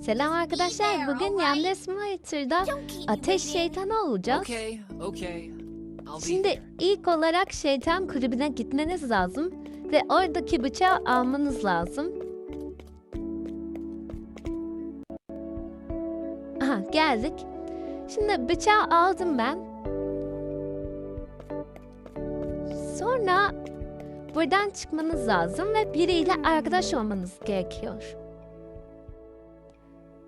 Selam arkadaşlar. Bugün Yamde Simulator'da ateş şeytanı olacağız. Okay, okay. Şimdi ilk olarak şeytan kulübüne gitmeniz lazım ve oradaki bıçağı almanız lazım. Aha geldik. Şimdi bıçağı aldım ben. Sonra buradan çıkmanız lazım ve biriyle arkadaş olmanız gerekiyor.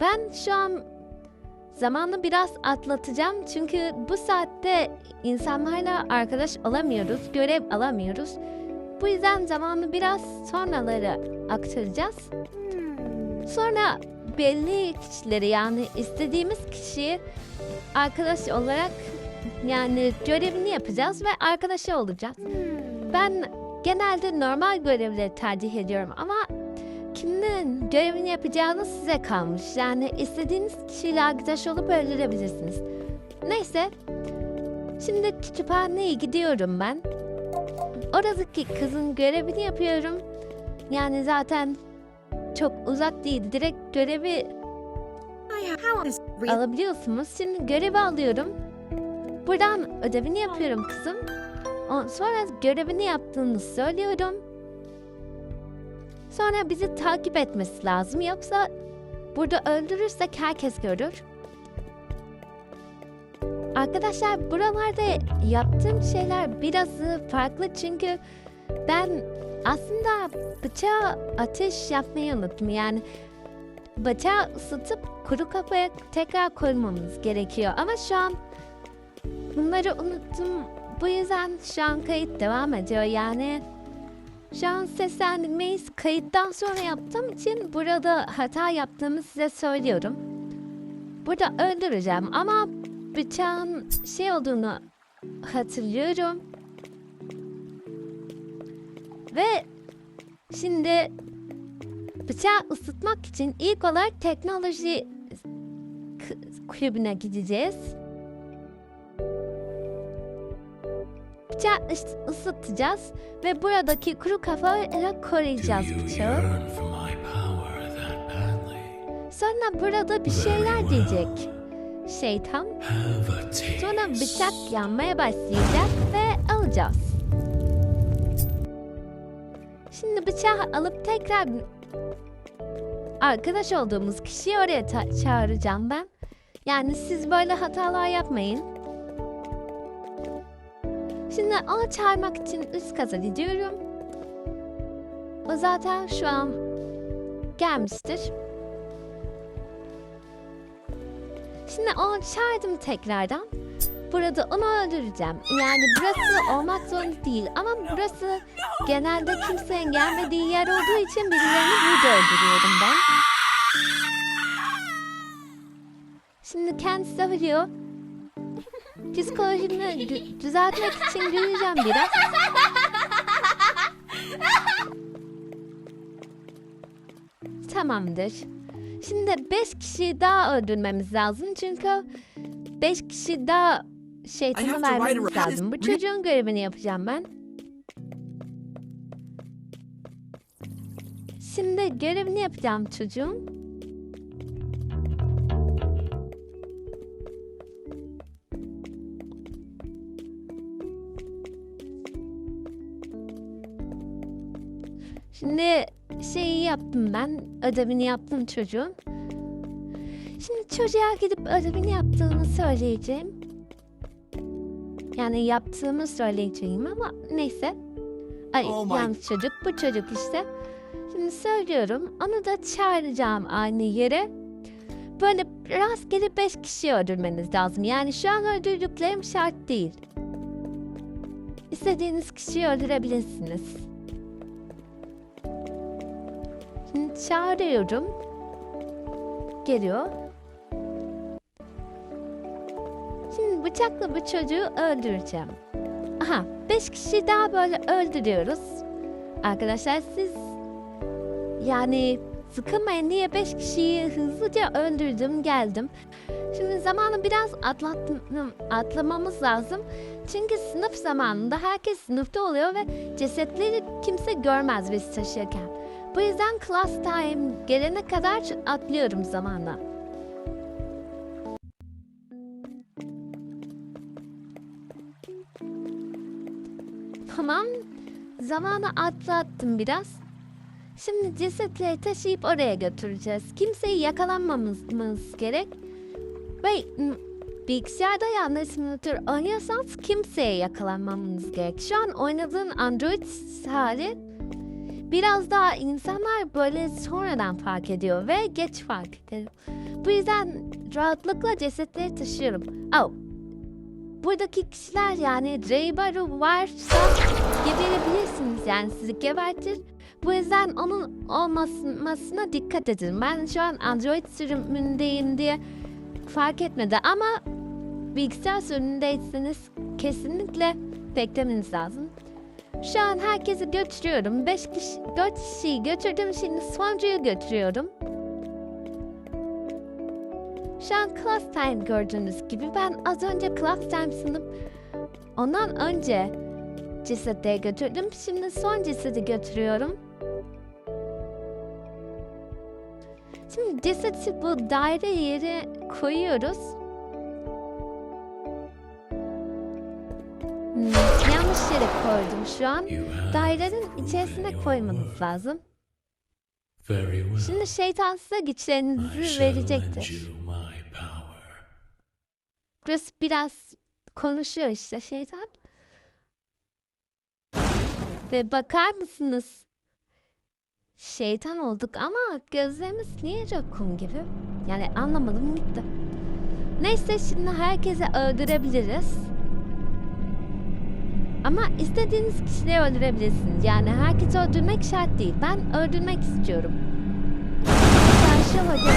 Ben şu an zamanı biraz atlatacağım çünkü bu saatte insanlarla arkadaş olamıyoruz, görev alamıyoruz. Bu yüzden zamanı biraz sonraları aktaracağız. Sonra belli kişileri yani istediğimiz kişiyi arkadaş olarak yani görevini yapacağız ve arkadaşı olacağız. Ben genelde normal görevleri tercih ediyorum ama kimin görevini yapacağını size kalmış. Yani istediğiniz kişiyle arkadaş olup öldürebilirsiniz. Neyse. Şimdi kütüphaneye gidiyorum ben. Oradaki kızın görevini yapıyorum. Yani zaten çok uzak değil. Direkt görevi alabiliyorsunuz. Şimdi görevi alıyorum. Buradan ödevini yapıyorum kızım. Sonra görevini yaptığını söylüyorum. Sonra bizi takip etmesi lazım. Yoksa burada öldürürsek herkes görür. Arkadaşlar buralarda yaptığım şeyler biraz farklı çünkü ben aslında bıçağı ateş yapmayı unuttum. Yani bıçağı ısıtıp kuru kafaya tekrar koymamız gerekiyor. Ama şu an bunları unuttum. Bu yüzden şu an kayıt devam ediyor. Yani şu an seslendirmeyi kayıttan sonra yaptığım için burada hata yaptığımı size söylüyorum. Burada öldüreceğim ama bıçağın şey olduğunu hatırlıyorum. Ve şimdi bıçağı ısıtmak için ilk olarak teknoloji kulübüne gideceğiz. Is- ısıtacağız ve buradaki kuru kafayla koruyacağız Do you bıçağı. Sonra burada bir şeyler diyecek şeytan. Sonra bıçak yanmaya başlayacak ve alacağız. Şimdi bıçağı alıp tekrar arkadaş olduğumuz kişiyi oraya çağıracağım ben. Yani siz böyle hatalar yapmayın. Şimdi onu çağırmak için üst kata gidiyorum. O zaten şu an gelmiştir. Şimdi onu çağırdım tekrardan. Burada onu öldüreceğim. Yani burası olmak zorunda değil ama burası genelde kimsenin gelmediği yer olduğu için birilerini burada öldürüyorum ben. Şimdi kendisi söylüyor. Psikolojimi dü- düzeltmek için güleceğim biraz. Tamamdır. Şimdi 5 kişi daha öldürmemiz lazım çünkü 5 kişi daha write vermemiz lazım. Bu çocuğun görevini yapacağım ben. Şimdi görevini yapacağım çocuğun. Şimdi şeyi yaptım ben. Ödevini yaptım çocuğun. Şimdi çocuğa gidip ödevini yaptığını söyleyeceğim. Yani yaptığımı söyleyeceğim ama neyse. Ay Oh my- yanlış çocuk bu çocuk işte. Şimdi söylüyorum onu da çağıracağım aynı yere. Böyle rastgele beş kişi öldürmeniz lazım. Yani şu an öldürdüklerim şart değil. İstediğiniz kişiyi öldürebilirsiniz. Çağırıyorum. Geliyor. Şimdi bıçakla bu çocuğu öldüreceğim. Aha, beş kişi daha böyle öldürüyoruz. Arkadaşlar siz yani sıkılmayın diye beş kişiyi hızlıca öldürdüm geldim. Şimdi zamanı biraz atlattım, atlamamız lazım. Çünkü sınıf zamanında herkes sınıfta oluyor ve cesetleri kimse görmez biz taşırken. Bu yüzden class time gelene kadar atlıyorum zamanla. Tamam. Zamanı atlattım biraz. Şimdi cesetleri taşıyıp oraya götüreceğiz. Kimseyi yakalanmamamız gerek. Ve bilgisayarda yanlış simülatör oynuyorsanız kimseye yakalanmamanız gerek. Şu an oynadığın Android hali biraz daha insanlar böyle sonradan fark ediyor ve geç fark ediyor. Bu yüzden rahatlıkla cesetleri taşıyorum. Oh. Buradaki kişiler yani Raybaru varsa geberebilirsiniz yani sizi gebertir. Bu yüzden onun olmasına dikkat edin. Ben şu an Android sürümündeyim diye fark etmedi ama bilgisayar sürümündeyseniz kesinlikle beklemeniz lazım. Şu an herkesi götürüyorum. 5 kişi, 4 kişiyi götürdüm. Şimdi sonuncuyu götürüyorum. Şu an class time gördüğünüz gibi ben az önce class time sanıp ondan önce cesetleri götürdüm. Şimdi son cesedi götürüyorum. Şimdi cesedi bu daire yere koyuyoruz. Hmm, yanlış yere koydum şu an. Dairenin içerisine koymanız lazım. Şimdi şeytan size güçlerinizi verecektir. Burası biraz konuşuyor işte şeytan. Ve bakar mısınız? Şeytan olduk ama gözlerimiz niye kum gibi? Yani anlamadım gitti. Neyse şimdi herkese öldürebiliriz. Ama istediğiniz kişileri öldürebilirsiniz. Yani herkesi öldürmek şart değil. Ben öldürmek istiyorum. Karşı hocadan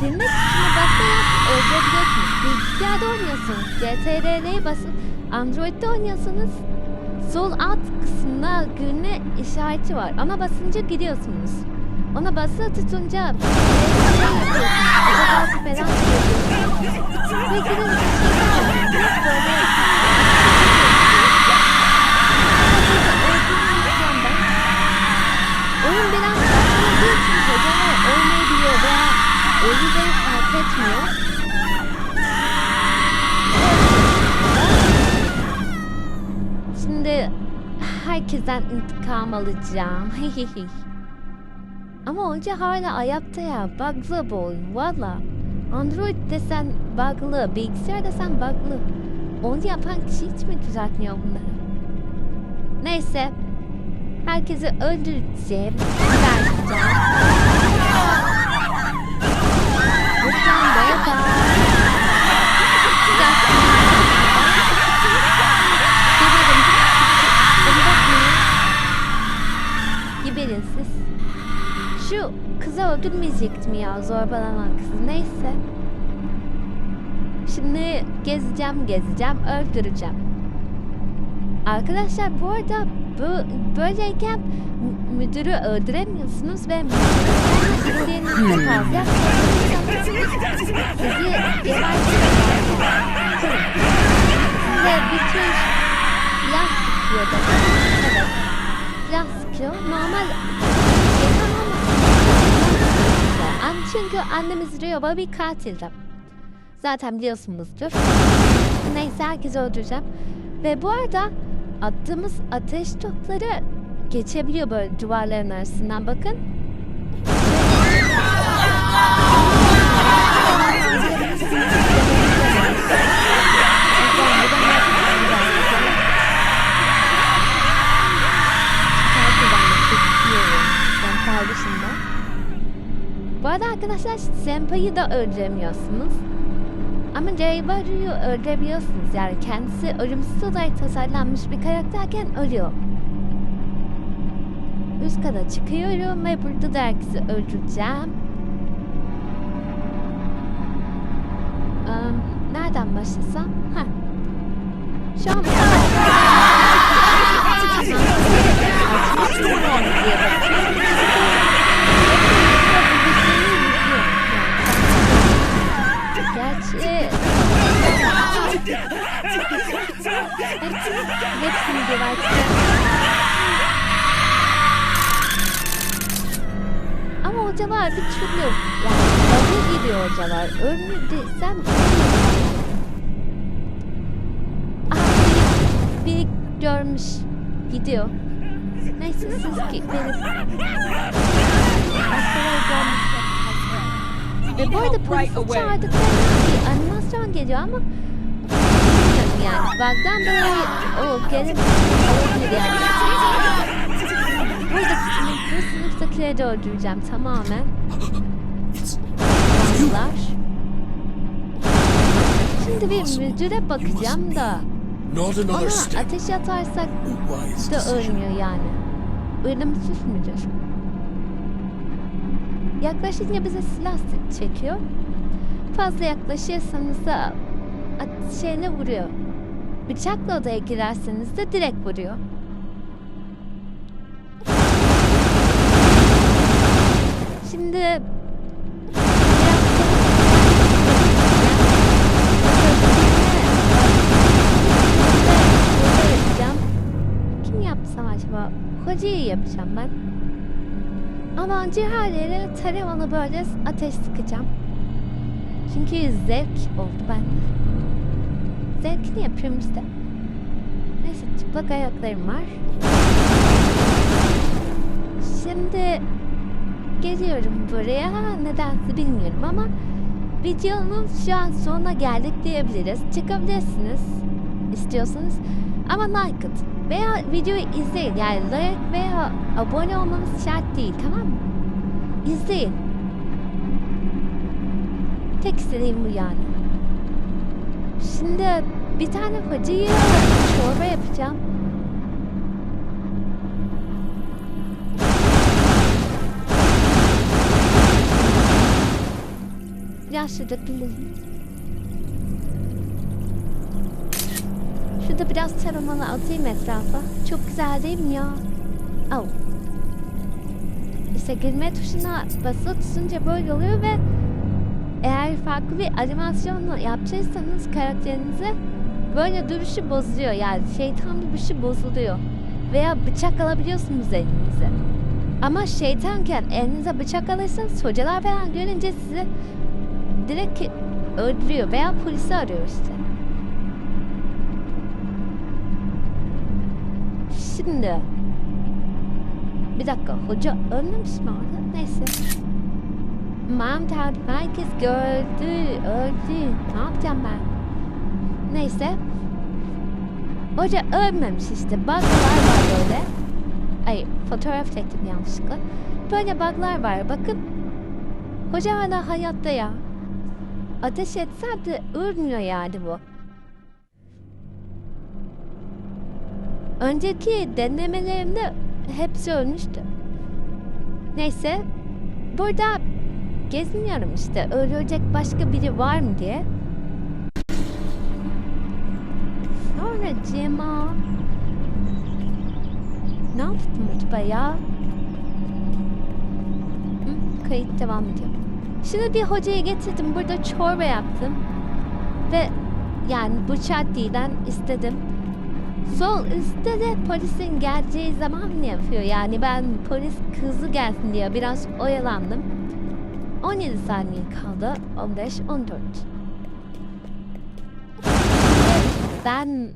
Dinle tuşuna basarak öldürebiliyorsunuz. Bilgisayarda oynuyorsunuz. CTRL'ye basın. Android'de oynuyorsanız sol alt kısmında gülme işareti var. Ona basınca gidiyorsunuz. Ona basılı tutunca. Fotoğraf falan Oyun biraz başladığı için hocalar olmayabiliyor veya oyunları fark etmiyor. Şimdi herkesten intikam alacağım. Ama hoca hala ayakta ya. Bug'lı bu valla. Android desen bug'lı, bilgisayar desen bug'lı. Onu yapan kişi hiç mi düzeltmiyor bunları? Neyse. Herkesi öldüreceğim. Geberteceğim. Lütfen böyle bağır. Geberin. Siz. Şu kızı öldürmeyecektim ya zorbalamak kızı. Neyse. Şimdi gezeceğim gezeceğim öldüreceğim. Arkadaşlar bu arada bu böyleyken mü- müdürü öldüremiyorsunuz ve müdürlerinizde fazla sizi. Size bir tür silah sıkıyor da. Evet. Silah sıkıyor. Normal olmasın. An çünkü annemiz Rioba bir katildi. Zaten biliyorsunuzdur. Neyse herkesi öldüreceğim. Ve bu arada attığımız ateş topları geçebiliyor böyle duvarların arasından bakın. Bu arada arkadaşlar Senpai'yi de öldüremiyorsunuz. Ama Jaybaru'yu öldürebiliyorsunuz. Yani kendisi ölümsüz olarak tasarlanmış bir karakterken ölüyor. Üst kata çıkıyorum ve burada da herkesi öldüreceğim. Am, nereden başlasam? Ha. Şu an... Hepsini geberteceğim. Ama hocalar artık çıkıyor. Yani ömür gidiyor hocalar. Ömür desem Aha biri, biri görmüş. Gidiyor. Neyse siz ki benim. Ve bu arada polis çağırdıklarında bir animasyon geliyor ama yani. Bug'dan dolayı o gelip olabilir yani. Burada sınıf, bu sınıftakileri de öldüreceğim tamamen. Bunlar. Şimdi bir müdüre bakacağım da. Ama ateş atarsak da ölmüyor yani. Ölümsüz müdür? Yaklaşınca bize silah çekiyor. Fazla yaklaşırsanız da şeyine vuruyor. Bıçakla odaya girerseniz de direkt vuruyor. Şimdi. Kim yapsam acaba? Hocayı yapacağım ben. Ama önce her yere taramalı böyle ateş sıkacağım. Çünkü zevk oldu bende. Zevkini yapıyorum işte. Neyse çıplak ayaklarım var. Şimdi geliyorum buraya. Nedense bilmiyorum ama videonun şu an sonuna geldik diyebiliriz. Çıkabilirsiniz istiyorsanız. Ama like atın. Veya videoyu izleyin. Yani like veya abone olmanız şart değil tamam mı? İzleyin. Tek istediğim bu yani. Şimdi bir tane hocayı çorba yapacağım. Şurada bilelim. Şurada biraz taramalı atayım etrafa. Çok güzel değil mi ya? Oh. İşte girme tuşuna basılı tutunca böyle oluyor ve eğer farklı bir animasyonla yapacaksanız karakterinize böyle duruşu bozuluyor. Yani şeytan duruşu bozuluyor. Veya bıçak alabiliyorsunuz elinize. Ama şeytanken elinize bıçak alırsanız hocalar falan görünce sizi direkt öldürüyor veya polisi arıyor işte. Şimdi bir dakika hoca ölmemiş mi orada? Neyse. Tanrım herkes gördü, öldü. Ne yapacağım ben? Neyse. Hoca ölmemiş işte. Buglar var böyle. Ay fotoğraf çektim yanlışlıkla. Böyle buglar var. Bakın. Hoca hala hayatta ya. Ateş etsem de ölmüyor yani bu. Önceki denemelerimde hepsi ölmüştü. Neyse. Burada geziniyorum işte. Ölecek başka biri var mı diye. Sonra Cema... Ne yaptım acaba ya? Hı, kayıt devam ediyor. Şimdi bir hocayı getirdim. Burada çorba yaptım. Ve yani bu değilden istedim. Sol üstte de polisin geleceği zaman ne yapıyor? Yani ben polis hızlı gelsin diye biraz oyalandım. 17 saniye kaldı. 15, 14. Ben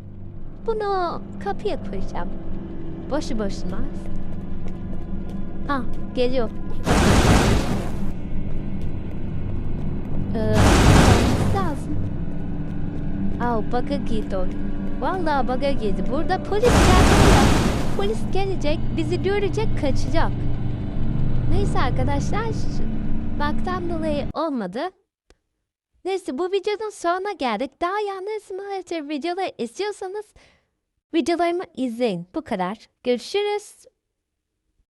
bunu kapıya koyacağım. Boşu boşuna. Ha geliyor. Ee, lazım. Aa bug'a girdi o. Vallahi bug'a girdi. Burada polis geldi. Polis gelecek, bizi görecek, kaçacak. Neyse arkadaşlar, baktan dolayı olmadı. Neyse bu videonun sonuna geldik. Daha yalnız simulator videoları istiyorsanız videolarımı izleyin. Bu kadar. Görüşürüz.